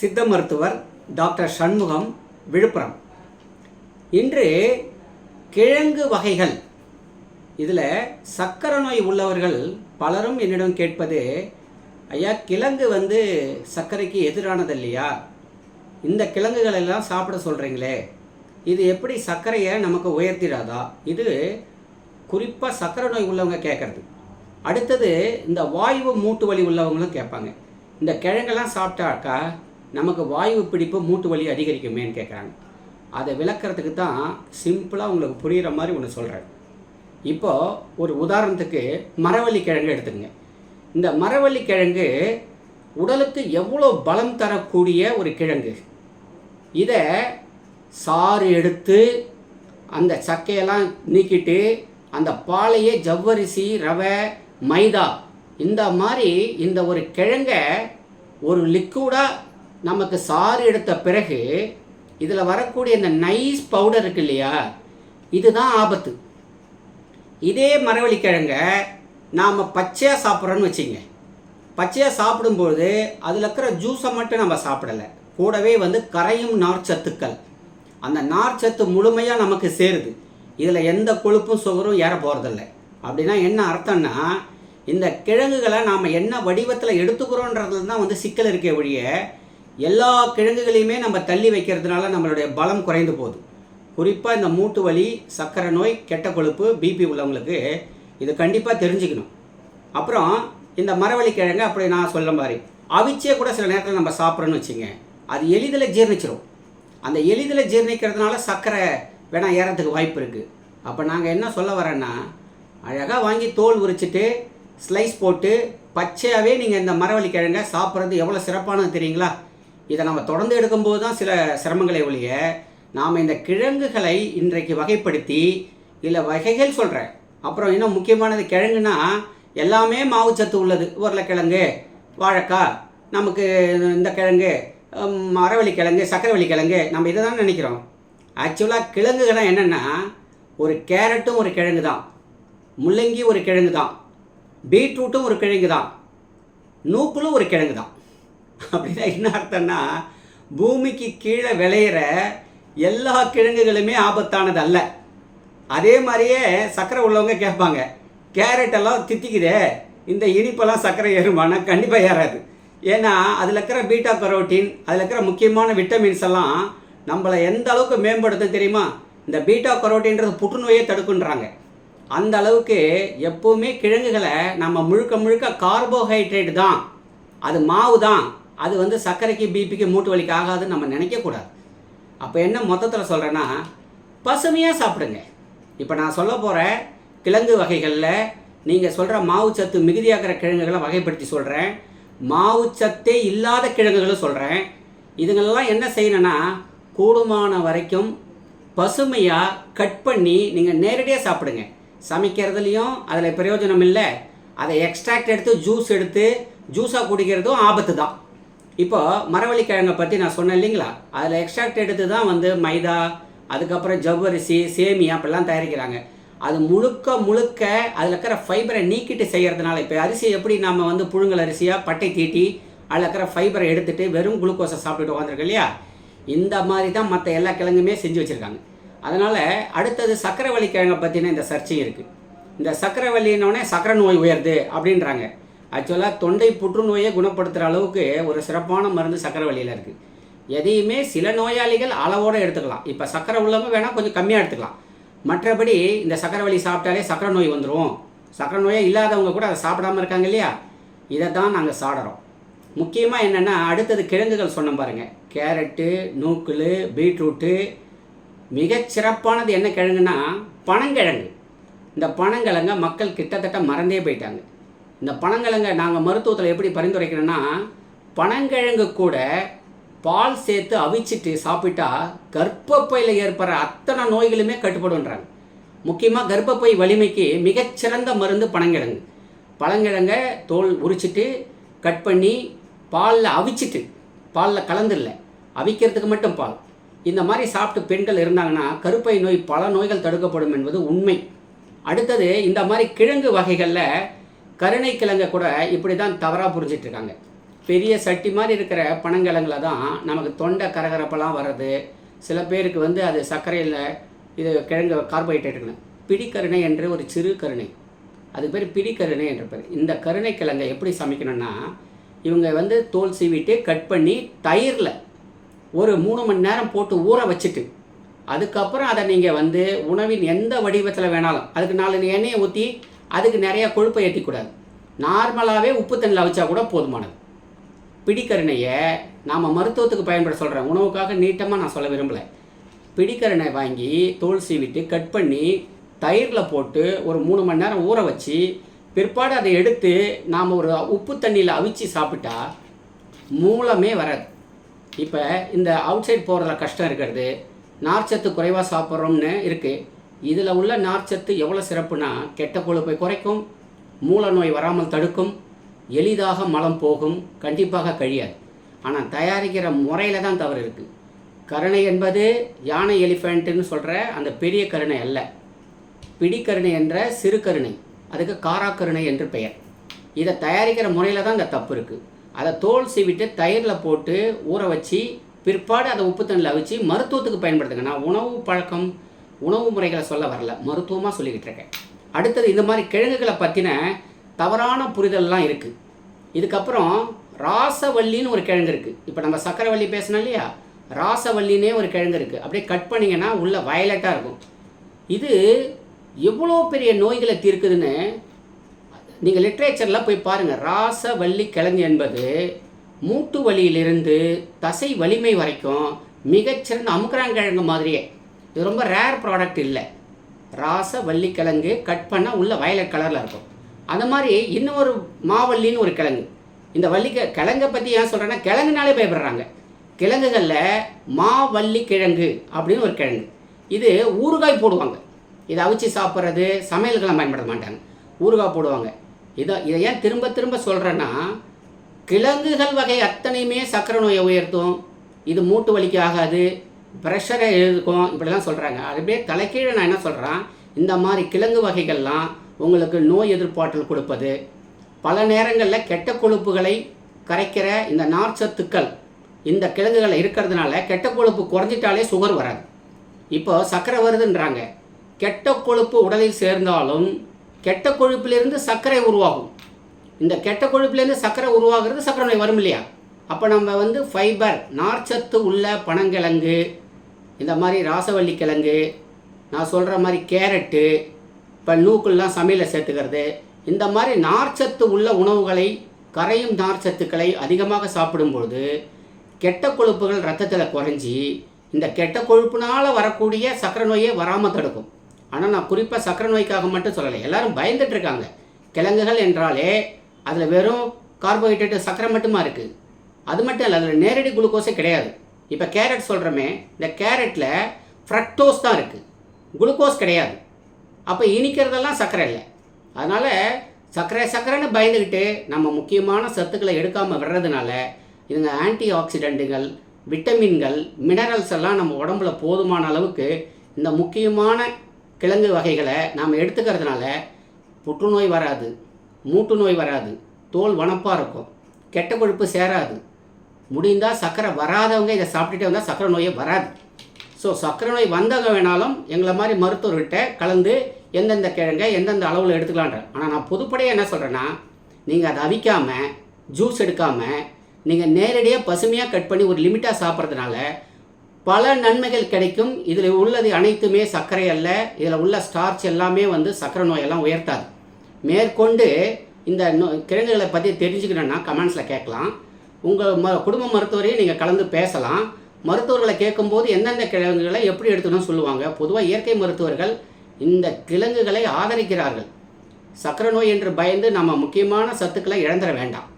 சித்த மருத்துவர் டாக்டர் சண்முகம் விழுப்புரம். இன்று கிழங்கு வகைகள். இதில் சக்கரை நோய் உள்ளவர்கள் பலரும் என்னிடம் கேட்பது ஐயா கிழங்கு வந்து சர்க்கரைக்கு எதிரானது இல்லையா? இந்த கிழங்குகள் எல்லாம் சாப்பிட சொல்கிறீங்களே இது எப்படி சர்க்கரையை நமக்கு உயர்த்திடாதா? இது குறிப்பாக சர்க்கரை நோய் உள்ளவங்க கேட்குறது. அடுத்தது இந்த வாயு மூட்டு வலி உள்ளவங்களும் கேட்பாங்க. இந்த கிழங்கெல்லாம் சாப்பிட்டாக்கா நமக்கு வாயு பிடிப்பு மூட்டு வலி அதிகரிக்குமேன்னு கேட்குறாங்க அதை விளக்குறதுக்கு தான் சிம்பிளாக உங்களுக்கு புரிகிற மாதிரி ஒன்று சொல்கிறேன் இப்போது ஒரு உதாரணத்துக்கு மரவள்ளி கிழங்கு எடுத்துக்கங்க. இந்த மரவள்ளி கிழங்கு உடலுக்கு எவ்வளோ பலம் தரக்கூடிய ஒரு கிழங்கு? இதை சாறு எடுத்து அந்த சக்கையெல்லாம் நீக்கிட்டு அந்த பாலையே ஜவ்வரிசி ரவை மைதா இந்த மாதிரி இந்த ஒரு கிழங்கை ஒரு லிக்விடாக நமக்கு சாறு எடுத்த பிறகு இதில் வரக்கூடிய இந்த நைஸ் பவுடர் இருக்கு இல்லையா? இதுதான் ஆபத்து. இதே மரவள்ளிக்கிழங்க நாம் பச்சையாக சாப்பிட்றோன்னு வச்சுங்க. பச்சையாக சாப்பிடும்போது அதில் இருக்கிற ஜூஸை மட்டும் நம்ம சாப்பிடலை. கூடவே வந்து கரையும் நார்ச்சத்துக்கள் அந்த நார்ச்சத்து முழுமையாக நமக்கு சேருது. இதில் எந்த கொழுப்பும் சுகரும் ஏற போகிறதில்ல அப்படின்னா என்ன அர்த்தம்னா இந்த கிழங்குகளை நாம் என்ன வடிவத்தில் எடுத்துக்கிறோன்றதுல தான் வந்து சிக்கல் இருக்கே ஒழிய எல்லா கிழங்குகளையுமே நம்ம தள்ளி வைக்கிறதுனால நம்மளுடைய பலம் குறைந்து போகுது. குறிப்பாக இந்த மூட்டு வலி சர்க்கரை நோய் கெட்ட கொழுப்பு பிபி உள்ளவங்களுக்கு இது கண்டிப்பாக தெரிஞ்சுக்கணும். அப்புறம் இந்த மரவள்ளி கிழங்கு அப்படி நான் சொல்ல மாதிரி அவிச்சே கூட சில நேரத்தில் நம்ம சாப்பிட்றோன்னு வச்சுங்க அது எளிதில் ஜீர்ணிச்சிரும். அந்த எளிதில் ஜீரணிக்கிறதுனால சர்க்கரை வேணால் ஏறத்துக்கு வாய்ப்பு இருக்குது அப்போ நாங்கள் என்ன சொல்ல வரேன்னா அழகாக வாங்கி தோல் உரிச்சிட்டு ஸ்லைஸ் போட்டு பச்சையாகவே நீங்கள் இந்த மரவள்ளி கிழங்கை சாப்பிட்றது எவ்வளோ சிறப்பானது தெரியுங்களா? இதை நம்ம தொடர்ந்து எடுக்கும்போது தான் சில சிரமங்களை ஒழிய நாம் இந்த கிழங்குகளை இன்றைக்கு வகைப்படுத்தி இல்லை வகைகள் சொல்கிறேன் அப்புறம் இன்னும் முக்கியமானது கிழங்குனா எல்லாமே மாவுச்சத்து உள்ளது. உருளைக்கிழங்கு வாழைக்காய் நமக்கு இந்த கிழங்கு மரவள்ளி கிழங்கு சக்கரவள்ளி கிழங்கு நம்ம இதை தான் நினைக்கிறோம். ஆக்சுவலாக கிழங்குகள்லாம் என்னென்னா ஒரு கேரட்டும் ஒரு கிழங்கு தான் முள்ளங்கி ஒரு கிழங்கு தான் பீட்ரூட்டும் ஒரு கிழங்கு தான் நூக்களும் ஒரு கிழங்கு தான் அப்படின்னா என்ன அர்த்தம்னா பூமிக்கு கீழே விளையிற எல்லா கிழங்குகளுமே ஆபத்தானது அல்ல அதே மாதிரியே சர்க்கரை உள்ளவங்க கேட்பாங்க கேரட் எல்லாம் தித்திக்குதே இந்த இனிப்பெல்லாம் சர்க்கரை ஏறுமானா கண்டிப்பாக ஏறாது. ஏன்னா அதில் இருக்கிற பீட்டா கரோட்டின் அதில் இருக்கிற முக்கியமான விட்டமின்ஸ் எல்லாம் நம்மளை எந்த அளவுக்கு மேம்படுத்தும் தெரியுமா? இந்த பீட்டா கரோட்டின்றது புற்றுநோயை தடுக்குன்றாங்க. அந்த அளவுக்கு எப்போவுமே கிழங்குகளை நம்ம முழுக்க முழுக்க கார்போஹைட்ரேட் தான் அது மாவு தான். அது வந்து சர்க்கரைக்கு பிபிக்கு மூட்டு வலிக்கு ஆகாதுன்னு நம்ம நினைக்கக்கூடாது அப்போ என்ன மொத்தத்தில் சொல்கிறேன்னா பசுமையாக சாப்பிடுங்க. இப்போ நான் சொல்ல போகிற கிழங்கு வகைகளில் நீங்கள் சொல்கிற மாவுச்சத்து மிகுதியாகிற கிழங்குகளை வகைப்படுத்தி சொல்கிறேன் மாவுச்சத்தே இல்லாத கிழங்குகளும் சொல்கிறேன் இதுங்களெல்லாம் என்ன செய்யணும்னா கூடுமான வரைக்கும் பசுமையாக கட் பண்ணி நீங்கள் நேரடியாக சாப்பிடுங்க. சமைக்கிறதுலையும் அதில் பிரயோஜனம் இல்லை. அதை எக்ஸ்ட்ராக்ட் எடுத்து ஜூஸ் எடுத்து ஜூஸாக குடிக்கிறதும் ஆபத்து தான் இப்போ மரவள்ளி கிழங்கை பற்றி நான் சொன்னேன் இல்லைங்களா? அதில் எக்ஸ்ட்ராக்ட் எடுத்து தான் வந்து மைதா அதுக்கப்புறம் ஜவ்வரிசி சேமியா அப்படிலாம் தயாரிக்கிறாங்க. அது முழுக்க முழுக்க அதில் இருக்கிற ஃபைபரை நீக்கிட்டு செய்கிறதுனால இப்போ அரிசி எப்படி நம்ம வந்து புழுங்கல் அரிசியாக பட்டை தீட்டி அதில் இருக்கிற ஃபைபரை எடுத்துகிட்டு வெறும் குளுக்கோஸை சாப்பிட்டுட்டு உட்காந்துருக்கு இல்லையா? இந்த மாதிரி தான் மற்ற எல்லா கிழங்குமே செஞ்சு வச்சுருக்காங்க. அதனால் அடுத்தது சக்கரவள்ளி கிழங்கை பற்றின இந்த சர்ச்சையும் இருக்குது இந்த சக்கரவள்ளினோடனே சக்கரை நோய் உயருது அப்படின்றாங்க. ஆக்சுவலாக தொண்டை புற்றுநோயை குணப்படுத்துகிற அளவுக்கு ஒரு சிறப்பான மருந்து சக்கரை வழியில் இருக்குது எதையுமே சில நோயாளிகள் அளவோடு எடுத்துக்கலாம். இப்போ சக்கரை உள்ளவங்க வேணால் கொஞ்சம் கம்மியாக எடுத்துக்கலாம். மற்றபடி இந்த சக்கரை வழி சாப்பிட்டாலே சக்கரை நோய் வந்துடும் சக்கரை நோயே இல்லாதவங்க கூட அதை சாப்பிடாம இருக்காங்க இல்லையா? இதை தான் நாங்கள் சாடுறோம். முக்கியமாக என்னென்னா அடுத்தது கிழங்குகள் சொன்னோம் பாருங்கள் கேரட்டு நூக்குள் பீட்ரூட்டு. மிகச்சிறப்பானது என்ன கிழங்குன்னா பனங்கிழங்கு. இந்த பனங்கிழங்க மக்கள் கிட்டத்தட்ட மறந்தே போயிட்டாங்க. இந்த பனங்கிழங்க நாங்கள் மருத்துவத்தில் எப்படி பரிந்துரைக்கிறோன்னா பனங்கிழங்கு கூட பால் சேர்த்து அவிச்சிட்டு சாப்பிட்டா கர்ப்பப்பையில் ஏற்படுற அத்தனை நோய்களுமே கட்டுப்படுன்றாங்க முக்கியமாக கர்ப்பப்பை வலிமைக்கு மிகச்சிறந்த மருந்து பனங்கிழங்கு. பழங்கிழங்க தோல் உரிச்சிட்டு கட் பண்ணி பாலில் அவிச்சிட்டு பாலில் கலந்துடல அவிக்கிறதுக்கு மட்டும் பால். இந்த மாதிரி சாப்பிட்டு பெண்கள் இருந்தாங்கன்னா கருப்பை நோய் பல நோய்கள் தடுக்கப்படும் என்பது உண்மை. அடுத்தது இந்த மாதிரி கிழங்கு வகைகளில் கருணை கிழங்கை கூட இப்படி தான் தவறாக புரிஞ்சிட்டு இருக்காங்க பெரிய சட்டி மாதிரி இருக்கிற பனங்கிழங்குல தான் நமக்கு தொண்டை கரகரப்பெல்லாம் வர்றது. சில பேருக்கு வந்து அது சர்க்கரையில் இது கிழங்கு கார்போஹைட்ரேட்டுகள் பிடிக்கருணை என்று ஒரு சிறு கருணை. அது பேர் பிடிக்கருணை என்ற பேர். இந்த கருணை கிழங்கை எப்படி சமைக்கணும்னா இவங்க வந்து தோல் சீவிட்டு கட் பண்ணி தயிரில் ஒரு மூணு மணி நேரம் போட்டு ஊற வச்சுட்டு அதுக்கப்புறம் அதை நீங்கள் வந்து உணவின் எந்த வடிவத்தில் வேணாலும் அதுக்கு நாலு எண்ணெயை ஊற்றி அதுக்கு நிறைய கொழுப்பை ஏற்றிக்கூடாது நார்மலாகவே உப்பு தண்ணியில் வச்சா கூட போதுமானது. பிடிக்கருணையை நாம் மருத்துவத்துக்கு பயன்பட சொல்கிறேன் உணவுக்காக நீட்டமாக நான் சொல்ல விரும்பலை. பிடிக்கரணை வாங்கி தோல் சீவிட்டு கட் பண்ணி தயிரில் போட்டு ஒரு மூணு மணி நேரம் ஊற வச்சு பிற்பாடு அதை எடுத்து நாம் ஒரு உப்பு தண்ணியில் அவிச்சு சாப்பிட்டா மூலமே வராது. இப்போ இந்த அவுட் சைட் போகிறதுல கஷ்டம் இருக்கிறது. நார்ச்சத்து குறைவாக சாப்பிட்றோம்னு இருக்குது இதில் உள்ள நார்ச்சத்து எவ்வளோ சிறப்புனா கெட்ட கொழுப்பை குறைக்கும் மூல நோய் வராமல் தடுக்கும் எளிதாக மலம் போகும் கண்டிப்பாக கழியாது. ஆனால் தயாரிக்கிற முறையில் தான் தவறு இருக்குது கருணை என்பது யானை எலிஃபெண்ட்டுன்னு சொல்கிற அந்த பெரிய கருணை அல்ல. பிடிக்கருணை என்ற சிறு கருணை அதுக்கு காராக்கருணை என்று பெயர். இதை தயாரிக்கிற முறையில் தான் இந்த தப்பு இருக்குது அதை தோல் சீவிட்டு தயிரில் போட்டு ஊற வச்சு பிற்பாடு அதை உப்பு தண்ணியில் அவிச்சு மருத்துவத்துக்கு பயன்படுத்துங்க. நான் உணவு பழக்கம் உணவு முறைகளை சொல்ல வரல. மருத்துவமாக சொல்லிக்கிட்டு இருக்கேன். அடுத்தது இந்த மாதிரி கிழங்குகளை பற்றின தவறான புரிதல்லாம் இருக்குது இதுக்கப்புறம் ராசவல்லின்னு ஒரு கிழங்கு இருக்குது இப்போ நம்ம சக்கரவள்ளி பேசினோம் இல்லையா? ராசவல்லினே ஒரு கிழங்கு இருக்குது அப்படியே கட் பண்ணிங்கன்னா உள்ள வயலட்டாக இருக்கும். இது எவ்வளோ பெரிய நோய்களை தீர்க்குதுன்னு நீங்கள் லிட்ரேச்சரில் போய் பாருங்கள் ராசவல்லி கிழங்கு என்பது மூட்டு வலியிலிருந்து தசை வலிமை வரைக்கும் மிகச்சிறந்த அமுக்கராங்கிழங்கு மாதிரியே. இது ரொம்ப ரேர் ப்ராடக்ட் இல்லை. ராச வள்ளிக்கிழங்கு கட் பண்ணால் உள்ள வயலட் கலரில் இருக்கும். அந்த மாதிரி இன்னொரு மாவல்லின்னு ஒரு கிழங்கு. இந்த வள்ளிக்க கிழங்கை பற்றி ஏன் சொல்கிறேன்னா கிழங்குனாலே பயப்படுறாங்க. கிழங்குகளில் மாவள்ளி கிழங்கு அப்படின்னு ஒரு கிழங்கு. இது ஊறுகாய் போடுவாங்க. இதை அவிச்சு சாப்பிட்றது சமையலுக்கெல்லாம் பயன்படுத்த மாட்டாங்க. ஊறுகாய் போடுவாங்க. இதை இதை ஏன் திரும்ப திரும்ப சொல்கிறேன்னா கிழங்குகள் வகை அத்தனையுமே சக்கரை நோயை உயர்த்தும். இது மூட்டு வலிக்கு ஆகாது. ப்ரெஷரை இருக்கும் இப்படிலாம் சொல்கிறாங்க அதுவே தலைக்கீழே நான் என்ன சொல்கிறேன் இந்த மாதிரி கிழங்கு வகைகள்லாம் உங்களுக்கு நோய் எதிர்ப்பாற்றல் கொடுப்பது. பல நேரங்களில் கெட்ட கொழுப்புகளை கரைக்கிற இந்த நார்ச்சத்துக்கள் இந்த கிழங்குகள் இருக்கிறதுனால கெட்ட கொழுப்பு குறைஞ்சிட்டாலே சுகர் வராது. இப்போ சர்க்கரை வருதுன்றாங்க. கெட்ட கொழுப்பு உடலில் சேர்ந்தாலும் கெட்ட கொழுப்பிலிருந்து சர்க்கரை உருவாகும். இந்த கெட்ட கொழுப்புலேருந்து சர்க்கரை உருவாகிறது சர்க்கரை நோய் வரும் இல்லையா? அப்போ நம்ம வந்து ஃபைபர் நார்ச்சத்து உள்ள பனங்கிழங்கு இந்த மாதிரி ராசவள்ளி கிழங்கு நான் சொல்கிற மாதிரி கேரட்டு இப்போ நூக்கள்லாம் சமையலில் சேர்த்துக்கிறது. இந்த மாதிரி நார்ச்சத்து உள்ள உணவுகளை கரையும் நார்ச்சத்துக்களை அதிகமாக சாப்பிடும்பொழுது கெட்ட கொழுப்புகள் ரத்தத்தில் குறைஞ்சி இந்த கெட்ட கொழுப்புனால் வரக்கூடிய சக்கரை நோயே வராமல் தடுக்கும். ஆனால் நான் குறிப்பாக சக்கரை நோய்க்காக மட்டும் சொல்லலை. எல்லோரும் பயந்துட்டுருக்காங்க கிழங்குகள் என்றாலே அதில் வெறும் கார்போஹைட்ரேட்டு சக்கரை மட்டுமா இருக்குது அது மட்டும் இல்லை அதில் நேரடி குளுக்கோஸே கிடையாது. இப்போ கேரட் சொல்கிறோமே இந்த கேரட்டில் ஃப்ரக்டோஸ் தான் இருக்குது குளுக்கோஸ் கிடையாது. அப்போ இனிக்கிறதெல்லாம் சர்க்கரை இல்லை. அதனால் சர்க்கரை சர்க்கரைன்னு பயந்துக்கிட்டு நம்ம முக்கியமான சத்துக்களை எடுக்காமல் விடுறதுனால இதுங்க ஆன்டி ஆக்சிடெண்ட்டுகள் விட்டமின்கள் மினரல்ஸ் எல்லாம் நம்ம உடம்புல போதுமான அளவுக்கு இந்த முக்கியமான கிழங்கு வகைகளை நாம் எடுத்துக்கிறதுனால புற்றுநோய் வராது மூட்டு நோய் வராது தோல் வனப்பாக இருக்கும் கெட்ட கொழுப்பு சேராது. முடிந்தால் சர்க்கரை வராதவங்க இதை சாப்பிட்டுட்டே வந்தால் சர்க்கரை நோயே வராது. ஸோ சர்க்கரை நோய் வந்தவங்க வேணாலும் எங்களை மாதிரி மருத்துவர்கிட்ட கலந்து எந்தெந்த கிழங்கை எந்தெந்த அளவில் எடுத்துக்கலான்ற. ஆனால் நான் பொதுப்படையாக என்ன சொல்கிறேன்னா நீங்கள் அதை அவிக்காமல் ஜூஸ் எடுக்காமல் நீங்கள் நேரடியாக பசுமையாக கட் பண்ணி ஒரு லிமிட்டாக சாப்பிட்றதுனால பல நன்மைகள் கிடைக்கும். இதில் உள்ளது அனைத்துமே சர்க்கரை அல்ல. இதில் உள்ள ஸ்டார்ச் எல்லாமே வந்து சர்க்கரை நோயெல்லாம் உயர்த்தாது. மேற்கொண்டு இந்த நோ கிழங்குகளை பற்றி தெரிஞ்சுக்கணுன்னா கமெண்ட்ஸில் கேட்கலாம். உங்கள் ம குடும்ப மருத்துவரையும் நீங்கள் கலந்து பேசலாம். மருத்துவர்களை கேட்கும்போது எந்தெந்த கிழங்குகளை எப்படி எடுத்துக்கணும் சொல்லுவாங்க. பொதுவாக இயற்கை மருத்துவர்கள் இந்த கிழங்குகளை ஆதரிக்கிறார்கள். சர்க்கரை நோய் என்று பயந்து நம்ம முக்கியமான சத்துக்களை இழந்துட வேண்டாம்.